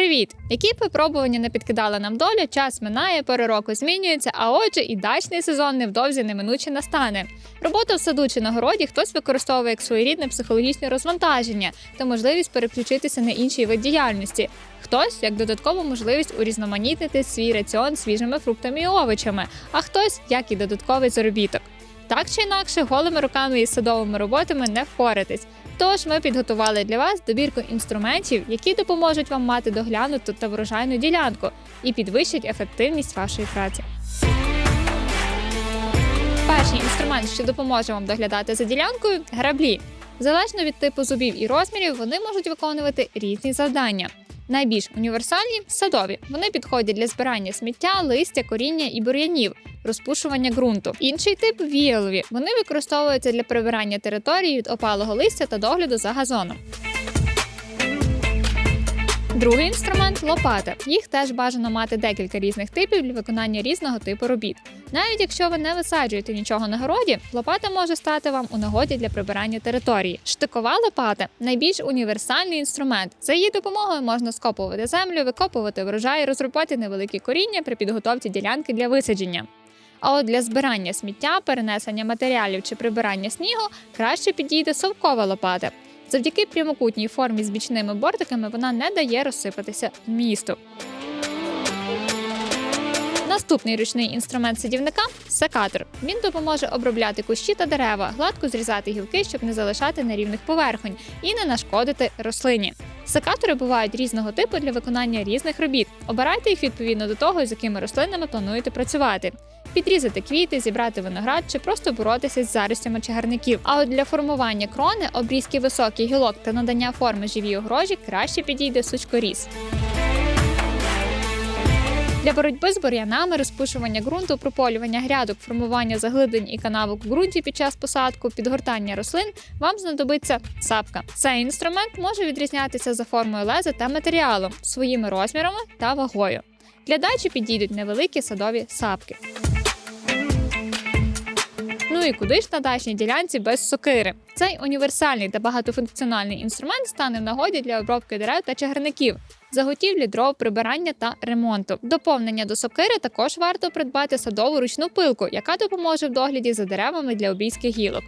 Привіт! Які б випробування не підкидала нам доля, час минає, пори року змінюється, а отже, і дачний сезон невдовзі неминуче настане. Робота в саду чи на городі хтось використовує як своєрідне психологічне розвантаження та можливість переключитися на інший вид діяльності. Хтось як додаткову можливість урізноманітнити свій раціон свіжими фруктами і овочами, а хтось як і додатковий заробіток. Так чи інакше, голими руками і садовими роботами не впоратись. Тож ми підготували для вас добірку інструментів, які допоможуть вам мати доглянуту та врожайну ділянку і підвищать ефективність вашої праці. Перший інструмент, що допоможе вам доглядати за ділянкою граблі. Залежно від типу зубів і розмірів, вони можуть виконувати різні завдання. Найбільш універсальні садові. Вони підходять для збирання сміття, листя, коріння і бур'янів, розпушування ґрунту. Інший тип віялові. Вони використовуються для прибирання території від опалого листя та догляду за газоном. Другий інструмент лопата. Їх теж бажано мати декілька різних типів для виконання різного типу робіт. Навіть якщо ви не висаджуєте нічого на городі, лопата може стати вам у нагоді для прибирання території. Штикова лопата найбільш універсальний інструмент. За її допомогою можна скопувати землю, викопувати врожай, розробити невеликі коріння при підготовці ділянки для висадження. А от для збирання сміття, перенесення матеріалів чи прибирання снігу краще підійде совкова лопата. Завдяки прямокутній формі з бічними бортиками вона не дає розсипатися місту. Наступний ручний інструмент садівника секатор. Він допоможе обробляти кущі та дерева, гладко зрізати гілки, щоб не залишати нерівних поверхонь і не нашкодити рослині. Секатори бувають різного типу для виконання різних робіт. Обирайте їх відповідно до того, з якими рослинами плануєте працювати. Підрізати квіти, зібрати виноград чи просто боротися з заростями чагарників. А от для формування крони, обрізки високих гілок та надання форми живій огорожі краще підійде сучкоріз. Для боротьби з бур'янами, розпушування ґрунту, прополювання грядок, формування заглиблень і канавок в ґрунті під час посадку, підгортання рослин вам знадобиться сапка. Цей інструмент може відрізнятися за формою леза та матеріалом, своїми розмірами та вагою. Для дачі підійдуть невеликі садові сапки. Ну і куди ж на дачній ділянці без сокири? Цей універсальний та багатофункціональний інструмент стане в нагоді для обробки дерев та чагарників, заготівлі дров, прибирання та ремонту. Доповнення до сокири також варто придбати садову ручну пилку, яка допоможе в догляді за деревами для обійських гілок.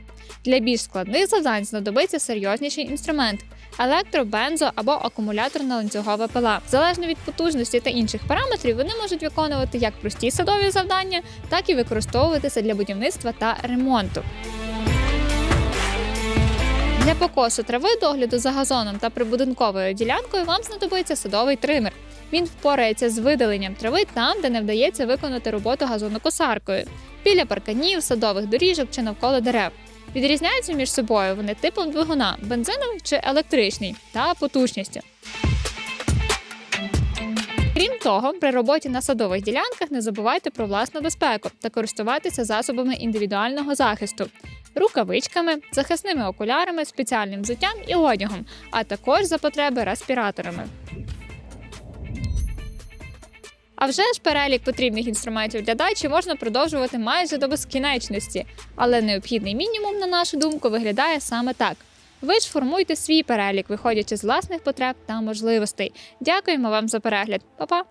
Для більш складних завдань знадобиться серйозніший інструмент електро, бензо або акумуляторна ланцюгова пила. Залежно від потужності та інших параметрів, вони можуть виконувати як прості садові завдання, так і використовуватися для будівництва та ремонту. Для покосу трави, догляду за газоном та прибудинковою ділянкою вам знадобиться садовий тример. Він впорається з видаленням трави там, де не вдається виконати роботу газонокосаркою, біля парканів, садових доріжок чи навколо дерев. Відрізняються між собою вони типом двигуна бензиновий чи електричний та потужністю. Крім того, при роботі на садових ділянках не забувайте про власну безпеку та користуватися засобами індивідуального захисту, рукавичками, захисними окулярами, спеціальним взуттям і одягом, а також за потреби респіраторами. А вже ж перелік потрібних інструментів для дачі можна продовжувати майже до безкінечності, але необхідний мінімум, на нашу думку, виглядає саме так. Ви ж формуйте свій перелік, виходячи з власних потреб та можливостей. Дякуємо вам за перегляд, Па-па!